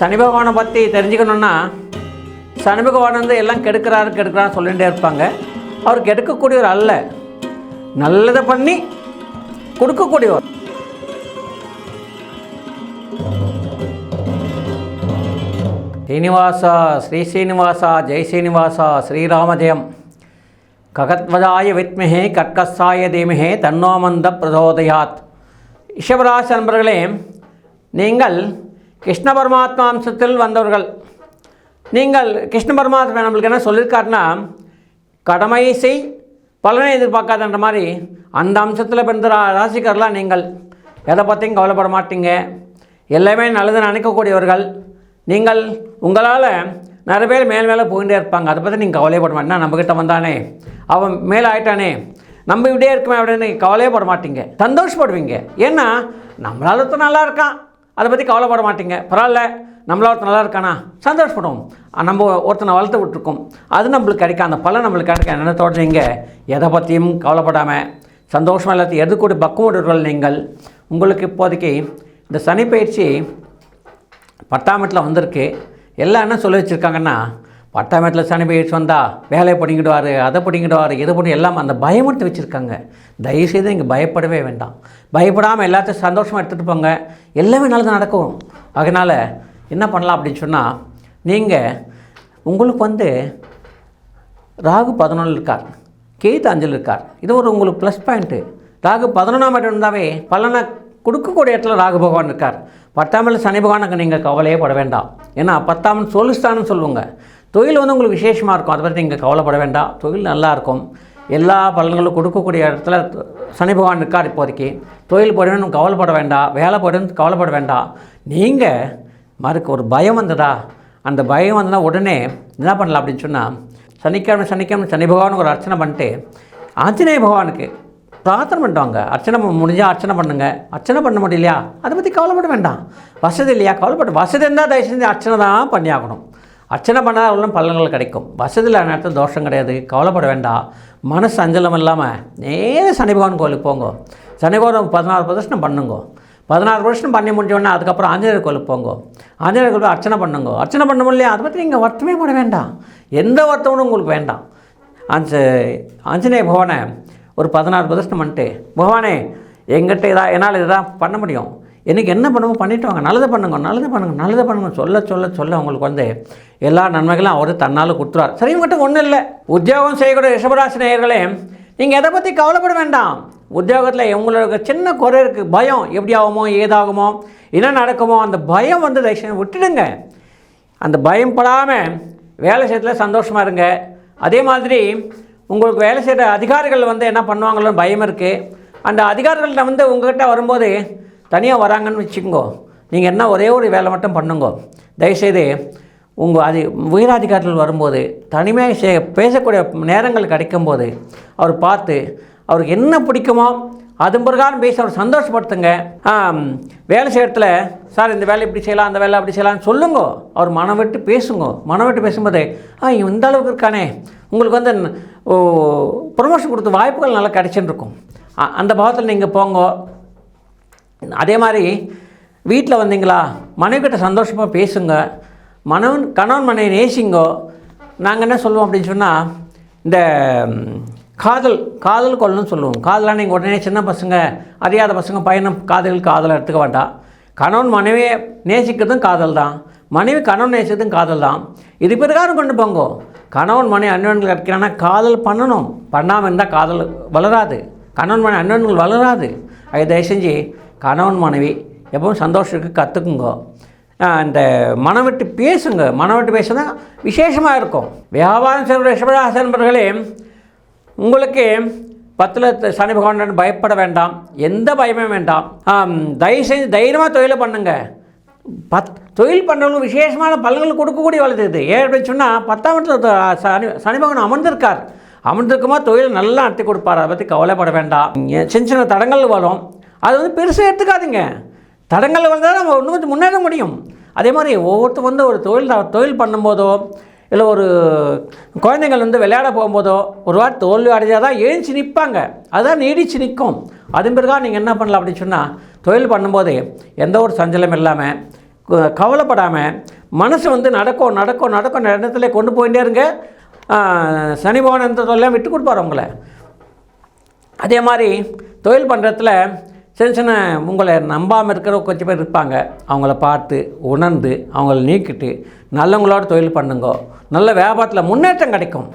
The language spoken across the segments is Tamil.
சனி பகவானை பற்றி தெரிஞ்சுக்கணுன்னா சனி பகவான் வந்து எல்லாம் கெடுக்கிறாரு கெடுக்கிறான்னு சொல்லிகிட்டே இருப்பாங்க. அவர் கெடுக்கக்கூடியவர் அல்ல. நல்லதை பண்ணி கொடுக்கக்கூடியவர். ஸ்ரீனிவாசா ஸ்ரீ ஸ்ரீனிவாசா ஜெய் ஸ்ரீனிவாசா ஸ்ரீராம ஜெயம் ககத்வஜாய வித்மிகே கற்கசாய தீமிகே தன்னோமந்த பிரதோதயாத் ரிஷபராசி நண்பர்களே நீங்கள் கிருஷ்ண பரமாத்மா அம்சத்தில் வந்தவர்கள். நீங்கள் கிருஷ்ண பரமாத்மா நம்மளுக்கு என்ன சொல்லியிருக்காருன்னா கடமை செய் பலனை எதிர்பார்க்காதன்ற மாதிரி அந்த அம்சத்தில் பிறந்த ரா- நீங்கள் எதை பற்றியும் கவலைப்பட மாட்டீங்க. எல்லாமே நல்லது நினைக்கக்கூடியவர்கள். நீங்கள் உங்களால் நிறைய பேர் மேல் மேலே போயிட்டே இருப்பாங்க. அதை பற்றி நீங்கள் கவலையப்பட மாட்டேன் நம்மக்கிட்ட வந்தானே? அவன் மேலே ஆயிட்டானே? நம்ம இப்படியே இருக்குமே அப்படின்னு நீங்கள் கவலையே பட மாட்டீங்க. சந்தோஷப்படுவீங்க. ஏன்னா நம்மளால நல்லா இருக்கான். அதை பற்றி கவலைப்பட மாட்டீங்க. பரவாயில்ல நம்மளா ஒருத்தன் நல்லா இருக்கானா? சந்தோஷப்படுவோம். நம்ம ஒருத்தனை வளர்த்து விட்டுருக்கோம். அது நம்மளுக்கு கிடைக்கும். அந்த பலன் நம்மளுக்கு கிடைக்கும். என்ன தோன்றீங்க எதை பற்றியும் கவலைப்படாமல் சந்தோஷமாக எல்லாத்தையும் எதுக்கூடி பக்குவடுவர்கள் நீங்கள். உங்களுக்கு இப்போதைக்கு இந்த சனி பயிற்சி பத்தாம் வீட்டில் வந்திருக்கு. எல்லாம் என்ன சொல்லி வச்சுருக்காங்கன்னா பட்டாமத்தில் வீட்டில் சனி பயிற்சி வந்தால் வேலையை பிடிங்கிடுவார் அதை பிடிங்கிடுவார் இதை பண்ணி எல்லாம் அந்த பயமுட்டு வச்சுருக்காங்க. தயவுசெய்து இங்கே பயப்படவே வேண்டாம். பயப்படாமல் எல்லாத்தையும் சந்தோஷமாக எடுத்துகிட்டு போங்க. எல்லாமே நல்லது நடக்கும். அதனால் என்ன பண்ணலாம் அப்படின்னு சொன்னால் நீங்கள் உங்களுக்கு வந்து ராகு பதினொன்று இருக்கார் கேத்து அஞ்சல் இருக்கார். இது ஒரு உங்களுக்கு ப்ளஸ் பாயிண்ட்டு ராகு பதினொன்றாம் இடம் இருந்தாவே பலனை கொடுக்கக்கூடிய இடத்துல ராகு பகவான் இருக்கார். பத்தாமில் சனி பகவானுக்கு நீங்கள் கவலையே பட வேண்டாம். ஏன்னா பத்தாம் சொல்லிஸ்தான்னு சொல்லுவாங்க. தொழில் வந்து உங்களுக்கு விசேஷமாக இருக்கும். அதை பற்றி நீங்கள் கவலைப்பட வேண்டாம். தொழில் நல்லாயிருக்கும். எல்லா பலன்களும் கொடுக்கக்கூடிய இடத்துல சனி பகவான் இருக்கார் இப்போதைக்கு. தொழில் போயிடணும் கவலைப்பட வேண்டாம். வேலை போயிடணும் கவலைப்பட வேண்டாம். நீங்கள் மறுக்கு ஒரு பயம் வந்ததா? அந்த பயம் வந்ததுனா உடனே என்ன பண்ணலாம் அப்படின்னு சொன்னால் சனிக்கிழமை சனிக்கிழமை சனி பகவானுக்கு ஒரு அர்ச்சனை பண்ணிட்டு ஆஞ்சநேய பகவானுக்கு பிரார்த்தனை பண்ணிட்டாங்க அர்ச்சனை முடிஞ்சால் அர்ச்சனை பண்ணுங்கள் அர்ச்சனை பண்ண முடியலையா அதை பற்றி கவலைப்பட வேண்டாம். வசதி இல்லையா? கவலைப்பட வசதி இருந்தால் தயவு செஞ்சு அர்ச்சனை தான் பண்ணியாகணும். அர்ச்சனை பண்ணால் உள்ள பலன்கள் கிடைக்கும். வசதியில் நேரத்தில் தோஷம் கிடையாது. கவலைப்பட வேண்டாம். மனசு அஞ்சலம் இல்லாமல் நேர சனி பகவான் கோயிலுக்கு போங்க. சனி பகவான் பதினாறு பிரதர்ஷனம் பண்ணுங்க. பதினாறு வருஷம் பண்ணி முடிஞ்சோடனே அதுக்கப்புறம் ஆஞ்சநேயர் கோயிலுக்கு போங்க. ஆஞ்சநேயர் கோயிலுக்கு அர்ச்சனை பண்ணுங்க. அர்ச்சனை பண்ண முடியலையா அதை பற்றி நீங்கள் வருத்தமே பண்ண வேண்டாம். எந்த வருத்தமும் உங்களுக்கு வேண்டாம். அந்த ஆஞ்சநேய பகவானை ஒரு பதினாறு பிரதர்ஷனம் பண்ணிட்டு பகவானே எங்கிட்ட இதாக என்னால் இதுதான் பண்ண முடியும்? எனக்கு என்ன பண்ணுமோ பண்ணிட்டு வாங்க. நல்லது பண்ணுங்க நல்லது பண்ணுங்க நல்லது பண்ணுங்க. சொல்ல சொல்ல சொல்ல உங்களுக்கு வந்து எல்லா நன்மைகளும் அவர் தன்னால் கொடுத்துருவார். சரி உங்கள்கிட்ட ஒன்றும் இல்லை. உத்தியோகம் செய்யக்கூடிய ரிஷபராசி நேயர்களே நீங்கள் எதை பற்றி கவலைப்பட வேண்டாம். உத்தியோகத்தில் உங்களுக்கு சின்ன குறை இருக்குது பயம் எப்படி ஆகுமோ ஏதாகுமோ என்ன நடக்குமோ அந்த பயம் வந்து தயவுசெய்து விட்டுடுங்க. அந்த பயம் படாமல் வேலை செய்யறதுல சந்தோஷமாக இருங்க. அதே மாதிரி உங்களுக்கு வேலை செய்கிற அதிகாரிகள் வந்து என்ன பண்ணுவாங்களோன்னு பயம் இருக்குது அந்த அதிகாரிகள்கிட்ட வந்து உங்கள்கிட்ட வரும்போது தனியாக வராங்கன்னு வச்சுக்கோங்க. நீங்கள் என்ன ஒரே ஒரு வேலை மட்டும் பண்ணுங்க. தயவுசெய்து உங்கள் அது உயரதிகாரிகள் வரும்போது தனிமையாக சே பேசக்கூடிய நேரங்கள் கிடைக்கும்போது அவர் பார்த்து அவருக்கு என்ன பிடிக்குமோ அது பிரகாரம் பேசி அவர் சந்தோஷப்படுத்துங்க. வேலை வேலை இடத்துல சார் இந்த வேலை இப்படி செய்யலாம் அந்த வேலை அப்படி செய்யலாம்னு சொல்லுங்க. அவர் மனம் விட்டு பேசுங்க. மனம் விட்டு பேசும்போது ஆ இந்த அளவுக்கு இருக்கானே. உங்களுக்கு வந்து ப்ரொமோஷன் கொடுத்த வாய்ப்புகள் நல்லா கிடைச்சுன்னு இருக்கும். அந்த பாவத்தில் நீங்கள் போங்க. அதே மாதிரி வீட்டில் வந்தீங்களா? மனைவிக்கிட்ட சந்தோஷமாக பேசுங்க. மனவன் கணவன் மனைவி நேசிங்கோ. நாங்கள் என்ன சொல்லுவோம் அப்படின்னு சொன்னால் இந்த காதல் காதல் கொள்ளணும்னு சொல்லுவோம். காதலாக நீங்கள் உடனே சின்ன பசங்க அறியாத பசங்க பையனும் காதல் காதலை எடுத்துக்க வேண்டாம். கணவன் மனைவியை நேசிக்கிறதும் காதல் தான் மனைவி கணவன் நேசிக்கிறதும் காதல் தான் இது பிரகாரம் கொண்டு போங்கோ. கணவன் மனைவி அண்ணன்கள் கிடைக்கிறான்னா காதல் பண்ணணும். பண்ணாமல் இருந்தால் காதல் வளராது. கணவன் மனைவி அண்ணன்கள் வளராது. அதை தயவு செஞ்சு கணவன் மனைவி எப்பவும் சந்தோஷத்துக்கு கற்றுக்குங்கோ அந்த மனம் விட்டு பேசுங்க. மனம் விட்டு பேசுனா விசேஷமாக இருக்கும். வியாபாரம் செய்கிற ரிஷபராசி நண்பர்களே உங்களுக்கு பத்தில் சனி பகவான் பயப்பட வேண்டாம். எந்த பயமே வேண்டாம். தயவு செஞ்சு தைரியமாக தொழிலை பண்ணுங்க. பத் தொழில் பண்ணுறவங்க விசேஷமான பலன்கள் கொடுக்கக்கூடிய வளர்த்து இது. ஏன் அப்படின்னு சொன்னால் பத்தாம் இடத்துல சனி சனி பகவான் அமர்ந்திருக்கார். அமர்ந்திருக்குமா தொழில் நல்லா நடத்தி கொடுப்பார். அதை பற்றி கவலைப்பட வேண்டாம். சின்ன சின்ன தடங்கள் வரும். அது வந்து பெருசாக எடுத்துக்காதீங்க. தடங்கள் வந்தால் நம்ம இன்னும் கொஞ்சம் முன்னேற முடியும். அதே மாதிரி ஒவ்வொருத்தர் வந்து ஒரு தொழில் தொழில் பண்ணும்போதோ இல்லை ஒரு குழந்தைங்கள் வந்து விளையாட போகும்போதோ ஒரு வாட்டி தோல்வி அடைஞ்சால் தான் எழுந்துச்சு நிற்பாங்க அதுதான் நீடிச்சு நிற்கும். அதன் பிறகு நீங்கள் என்ன பண்ணலாம் அப்படின்னு சொன்னால் தொழில் பண்ணும்போது எந்த ஒரு சஞ்சலம் இல்லாமல் கவலைப்படாமல் மனசு வந்து நடக்கும் நடக்கும் நடக்கும் இடத்துல கொண்டு போயிட்டே இருங்க. சனி பவன் எந்த தொல்லையும் விட்டு கொடுப்பார் உங்களை. அதே மாதிரி தொழில் பண்ணுறதுல சின்ன சின்ன உங்களை நம்பாமல் இருக்கிற கொஞ்சம் பேர் இருப்பாங்க. அவங்கள பார்த்து உணர்ந்து அவங்கள நீக்கிட்டு நல்லவங்களோட தொழில் பண்ணுங்க. நல்ல வியாபாரத்தில் முன்னேற்றம் கிடைக்கும்.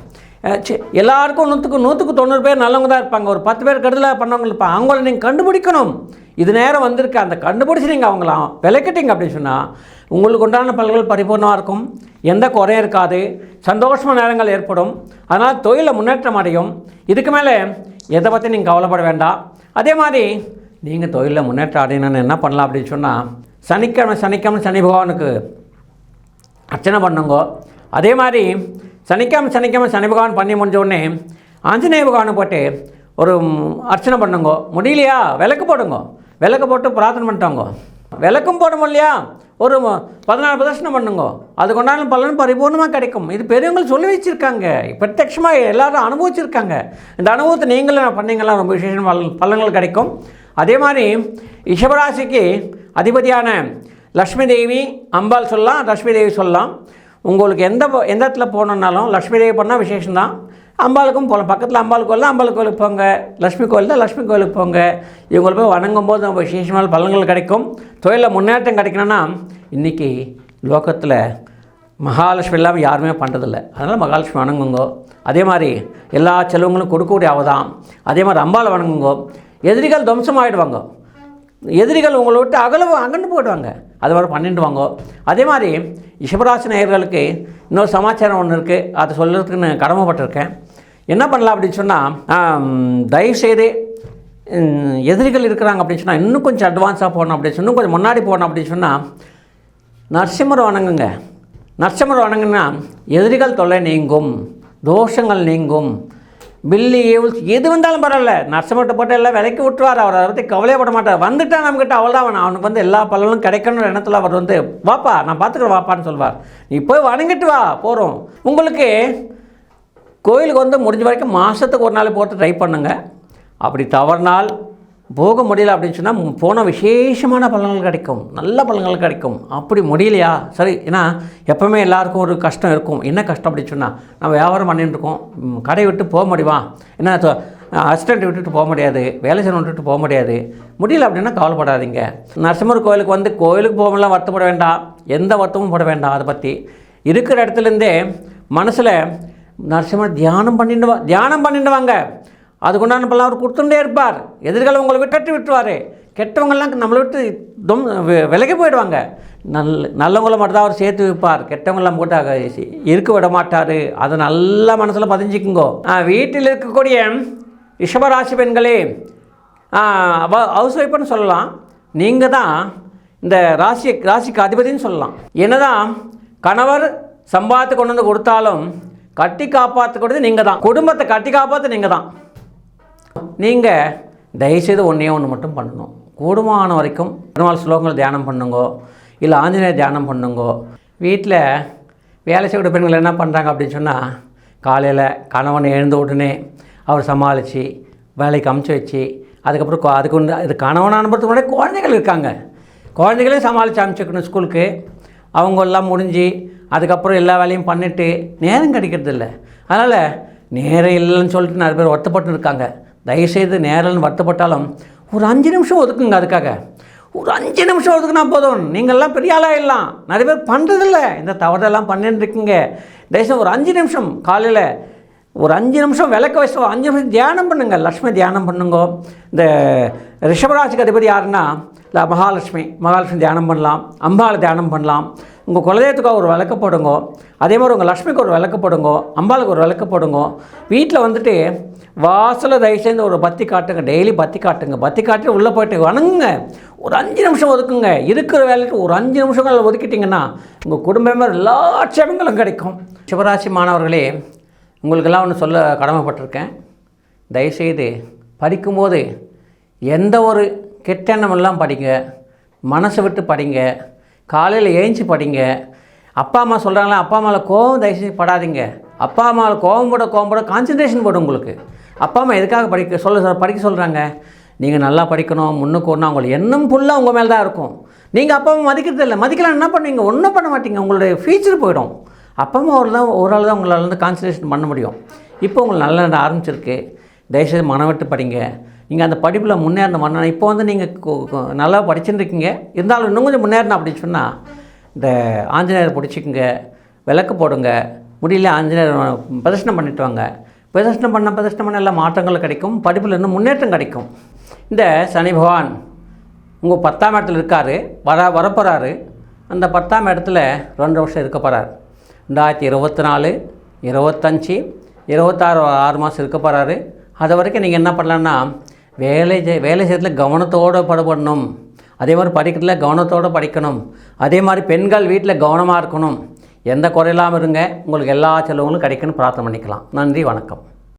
எல்லாருக்கும் நூற்றுக்கு நூற்றுக்கு தொண்ணூறு பேர் நல்லவங்க தான் இருப்பாங்க. ஒரு பத்து பேர் கெடுதலாக பண்ணவங்க இருப்பாங்க. அவங்கள நீங்கள் கண்டுபிடிக்கணும். இது நேரம் வந்திருக்கு. அந்த கண்டுபிடிச்சி நீங்கள் அவங்கள விளக்கிட்டீங்க அப்படின்னு சொன்னால் உங்களுக்கு உண்டான பல்கள் பரிபூர்ணமாக இருக்கும். எந்த குறையும் இருக்காது. சந்தோஷமான நேரங்கள் ஏற்படும். அதனால் தொழிலில் முன்னேற்றம் அடையும். இதுக்கு மேலே எதை பற்றி நீங்கள் கவலைப்பட வேண்டாம். அதே மாதிரி நீங்கள் தொழிலில் முன்னேற்றம் அடையணும்னு என்ன பண்ணலாம் அப்படின்னு சொன்னால் சனிக்கிழமை சனிக்கிழமை சனி பகவானுக்கு அர்ச்சனை பண்ணுங்கோ. அதே மாதிரி சனிக்கிழமை சனிக்கிழமை சனி பகவான் பண்ணி முடிஞ்ச உடனே ஆஞ்சநேய பகவானை போட்டு ஒரு அர்ச்சனை பண்ணுங்கோ. முடியலையா? விளக்கு போடுங்க. விளக்கு போட்டு பிரார்த்தனை பண்ணிட்டாங்க. விளக்கும் போட முடியலையா? ஒரு பதினாலு பிரதர்ஷனம் பண்ணுங்க. அது கொண்டாலும் பலன் பரிபூர்ணமாக கிடைக்கும். இது பெரியவங்க சொல்லி வச்சுருக்காங்க. பிரத்யட்சமாக எல்லாரும் அனுபவிச்சிருக்காங்க. இந்த அனுபவத்தை நீங்களும் பண்ணீங்களா ரொம்ப விசேஷம் பலன்கள் கிடைக்கும். அதே மாதிரி ரிஷபராசிக்கு அதிபதியான லக்ஷ்மி தேவி அம்பாள் சொல்லலாம் லக்ஷ்மி தேவி சொல்லலாம். உங்களுக்கு எந்த எந்த இடத்துல போகணுன்னாலும் லக்ஷ்மி தேவி பண்ணால் விசேஷம்தான். அம்பாளுக்கும் போகலாம். பக்கத்தில் அம்பாள் கோயில் அம்பாள் கோயிலுக்கு போங்க. லக்ஷ்மி கோயில் தான் லக்ஷ்மி கோயிலுக்கு போங்க. இவங்களை போய் வணங்கும் போது நம்ம விசேஷமான பலன்கள் கிடைக்கும். தொழிலில் முன்னேற்றம் கிடைக்கணும்னா இன்றைக்கி லோகத்தில் மகாலட்சுமி இல்லாமல் யாருமே பண்ணுறதில்ல அதனால் மகாலட்சுமி வணங்குங்கோ. அதே மாதிரி எல்லா செல்வங்களும் கொடுக்கக்கூடிய அவதான். அதே மாதிரி அம்பாளை வணங்குங்கோ. எதிரிகள் துவம்சமாயிடுவாங்க. எதிரிகள் உங்களை விட்டு அகலவும் அகண்டு போயிடுவாங்க. அது மாதிரி பண்ணிட்டுவாங்க அதே மாதிரி ரிஷபராசி நேயர்களுக்கு இன்னொரு சமாச்சாரம் ஒன்று இருக்குது அதை சொல்கிறதுக்குன்னு கடமைப்பட்டிருக்கேன். என்ன பண்ணலாம் அப்படின்னு சொன்னால் தயவுசெய்து எதிரிகள் இருக்கிறாங்க அப்படின்னு சொன்னால் இன்னும் கொஞ்சம் அட்வான்ஸாக போகணும் அப்படின்னு சொன்னால் கொஞ்சம் முன்னாடி போகணும் அப்படின்னு சொன்னால் நரசிம்மர் வணங்குங்க. நரசிம்மர் வணங்குன்னா எதிரிகள் தொல்லை நீங்கும் தோஷங்கள் நீங்கும் பில்லி ஏவுல்ஸ் எது வந்தாலும் பரவாயில்ல. நரசிம்மர்கிட்ட போட்டு எல்லாம் விலைக்கு விட்டுருவார். அவர் அதை பற்றி கவலையப்பட மாட்டார். வந்துட்டா நம்மக்கிட்ட அவ்வளோதான் அவனுக்கு வந்து எல்லா பலனும் கிடைக்கணும்னு எண்ணத்தில் அவர் வந்து வாப்பா நான் பார்த்துக்கிறேன் வாப்பான்னு சொல்வார். நீ போய் வணங்கிட்டு வா போகிறோம் உங்களுக்கு கோயிலுக்கு வந்து முடிஞ்ச வரைக்கும் மாதத்துக்கு ஒரு நாள் போட்டு ட்ரை பண்ணுங்கள் அப்படி தவறினால் போக முடியல அப்படின்னு சொன்னால் போன விசேஷமான பலன்கள் கிடைக்கும். நல்ல பலன்கள் கிடைக்கும். அப்படி முடியலையா? சரி ஏன்னா எப்போவுமே எல்லாருக்கும் ஒரு கஷ்டம் இருக்கும். என்ன கஷ்டம் அப்படின்னு சொன்னால் நம்ம வியாபாரம் பண்ணிட்டு இருக்கோம். கடை கடையை விட்டு போக முடியுமா? என்ன அசிஸ்டண்ட் விட்டுட்டு போக முடியாது. வேலை செய்யணும் விட்டுட்டு போக முடியாது. முடியல அப்படின்னா கவலைப்படாதீங்க. நரசிம்மர் கோயிலுக்கு வந்து கோயிலுக்கு போகலாம் வருத்தப்பட வேண்டாம். எந்த வருத்தமும் பட வேண்டாம் அதை பற்றி இருக்கிற இடத்துலேருந்தே மனசில் நரசிம்மர் தியானம் பண்ணிட்டு வா தியானம் பண்ணிட்டு வாங்க. அதுக்குண்டான பலம் அவர் கொடுத்துட்டே இருப்பார். எதிர்காலம் உங்களை விட்டுட்டு விட்டுருவார். கெட்டவங்கெல்லாம் நம்மளை விட்டு தொம் விலகி போயிடுவாங்க. நல்ல நல்லவங்களை மட்டும் தான் அவர் சேர்த்து வைப்பார். கெட்டவங்களாம் போட்டு இருக்க விட மாட்டார். அதை நல்லா மனசில் பதிஞ்சிக்குங்கோ. வீட்டில் இருக்கக்கூடிய ரிஷபராசி பெண்களே ஹவுஸ் ஒய்ஃப்னு சொல்லலாம். நீங்கள் தான் இந்த ராசி ராசிக்கு அதிபதினு சொல்லலாம். என்னதான் கணவர் சம்பாதித்து கொண்டு வந்து கொடுத்தாலும் கட்டி காப்பாற்றக்கூடியது நீங்கள் தான். குடும்பத்தை கட்டி காப்பாற்ற நீங்கள் தான். நீங்கள் தயவுசெய்து ஒன்றே ஒன்று மட்டும் பண்ணணும். கூடுமான வரைக்கும் பெருமாள் ஸ்லோகங்கள் தியானம் பண்ணுங்கோ இல்லை ஆஞ்சநேயர் தியானம் பண்ணுங்கோ. வீட்டில் வேலை செய்யக்கூடிய பெண்கள் என்ன பண்ணுறாங்க அப்படின்னு சொன்னால் காலையில் கணவன் எழுந்த உடனே அவர் சமாளித்து வேலைக்கு அமுச்சு வச்சு அதுக்கப்புறம் அதுக்கு வந்து இது கணவன் அனுப்புறதுக்கு முன்னாடி குழந்தைகள் இருக்காங்க. குழந்தைகளையும் சமாளித்து அனுப்பிச்சிக்கணும் ஸ்கூலுக்கு. அவங்க எல்லாம் முடிஞ்சு அதுக்கப்புறம் எல்லா வேலையும் பண்ணிவிட்டு நேரம் கிடைக்கிறது இல்லை அதனால் நேரம் இல்லைன்னு சொல்லிட்டு நிறைய பேர் ஒத்தப்பட்டு இருக்காங்க. தயவுசெய்து நேரம்னு வருத்தப்பட்டாலும் ஒரு அஞ்சு நிமிஷம் ஒதுக்குங்க அதுக்காக. ஒரு அஞ்சு நிமிஷம் ஒதுக்குனா போதும். நீங்கள்லாம் பெரிய ஆளாகிடலாம் நிறைய பேர் பண்ணுறதில்ல இந்த தவறெல்லாம் பண்ணிட்டுருக்கீங்க தயவுசெய்து ஒரு அஞ்சு நிமிஷம் காலையில் ஒரு அஞ்சு நிமிஷம் விளக்க வச்சு அஞ்சு நிமிஷம் தியானம் பண்ணுங்கள் லக்ஷ்மி தியானம் பண்ணுங்க. இந்த ரிஷபராசிக்கு அதிபதி யாருன்னா மகாலட்சுமி மகாலட்சுமி தியானம் பண்ணலாம். அம்பாளை தியானம் பண்ணலாம். உங்கள் குலதெய்வத்துக்காக ஒரு விளக்கு போடுங்க. அதே மாதிரி உங்கள் லக்ஷ்மிக்கு ஒரு விளக்கு போடுங்க. அம்பாளுக்கு ஒரு விளக்கு போடுங்க. வீட்டில் வந்துட்டு வாசலில் தயவுசெய்து ஒரு பத்தி காட்டுங்க டெய்லி பத்தி காட்டுங்க. பத்தி காட்டி உள்ளே போயிட்டு வணங்குங்க. ஒரு அஞ்சு நிமிஷம் ஒதுக்குங்க. இருக்கிற வேலைக்கு ஒரு அஞ்சு நிமிஷங்கள் ஒதுக்கிட்டிங்கன்னா உங்கள் குடும்பமே எல்லா க்ஷேமங்களும் கிடைக்கும். சிவராசி மாணவர்களே உங்களுக்கெல்லாம் ஒன்று சொல்ல கடமைப்பட்டிருக்கேன். தயவுசெய்து படிக்கும்போது எந்த ஒரு கெட்ட எண்ணமெல்லாம் படிங்க. மனசை விட்டு படிங்க. காலையில் ஏஞ்சி படிங்க. அப்பா அம்மா சொல்கிறாங்களா அப்பா அம்மாவில் கோவம் தயவுசெய்து படாதீங்க. அப்பா அம்மாவில் கோவம் போட கோவம் போட கான்சன்ட்ரேஷன் போடும் உங்களுக்கு. அப்பா அம்மா எதுக்காக படிக்க சொல்ல படிக்க சொல்கிறாங்க நீங்கள் நல்லா படிக்கணும் முன்னுக்கு ஒன்று அவங்களுக்கு எண்ணம் ஃபுல்லாக உங்கள் மேலே தான் இருக்கும். நீங்கள் அப்பா அம்மா மதிக்கிறது இல்லை. மதிக்கலாம் என்ன பண்ணுவீங்க? ஒன்றும் பண்ண மாட்டீங்க. உங்களுடைய ஃபியூச்சர் போயிடும். அப்பா அம்மா ஒரு தான் ஒரு ஆள் தான் உங்களால் வந்து கான்சன்ட்ரேஷன் பண்ண முடியும். இப்போ உங்களுக்கு நல்ல நேரம் ஆரம்பிச்சிருக்கு. தயவுசெய்து மனவிட்டு படிங்க. நீங்கள் அந்த படிப்பில் முன்னேறணும் பண்ணணும் இப்போ வந்து நீங்கள் நல்லா படிச்சுட்டு இருந்தாலும் இன்னும் கொஞ்சம் முன்னேறணும் அப்படின்னு சொன்னால் இந்த ஆஞ்சநேயர் பிடிச்சிக்குங்க. விளக்கு போடுங்க. முடியல ஆஞ்சநேயர் பிரதர்ஷனம் பண்ணிட்டு வாங்க. பிரதர்ஷனம் பண்ண பிரதர்ஷனம் பண்ண எல்லா மாற்றங்கள் கிடைக்கும். படிப்பில் இன்னும் முன்னேற்றம் கிடைக்கும். இந்த சனி பகவான் உங்கள் பத்தாம் இடத்துல இருக்கார் வர வரப்போகிறாரு அந்த பத்தாம் இடத்துல ரெண்டு வருஷம் இருக்க போகிறார் ரெண்டாயிரத்தி இருபத்தி நாலு இருபத்தஞ்சி இருபத்தாறு ஆறு மாதம் இருக்க போகிறாரு அது வரைக்கும் நீங்கள் என்ன பண்ணலான்னா வேலை வேலை செய்யறதுல கவனத்தோடு படப்படணும். அதே மாதிரி படிக்கிறதுல கவனத்தோடு படிக்கணும். அதே மாதிரி பெண்கள் வீட்டில் கவனமாக இருக்கணும். எந்த குறையில்லாமல் இருங்க. உங்களுக்கு எல்லா செலவுகளும் கிடைக்குன்னு பிரார்த்தனை பண்ணிக்கலாம். நன்றி வணக்கம்.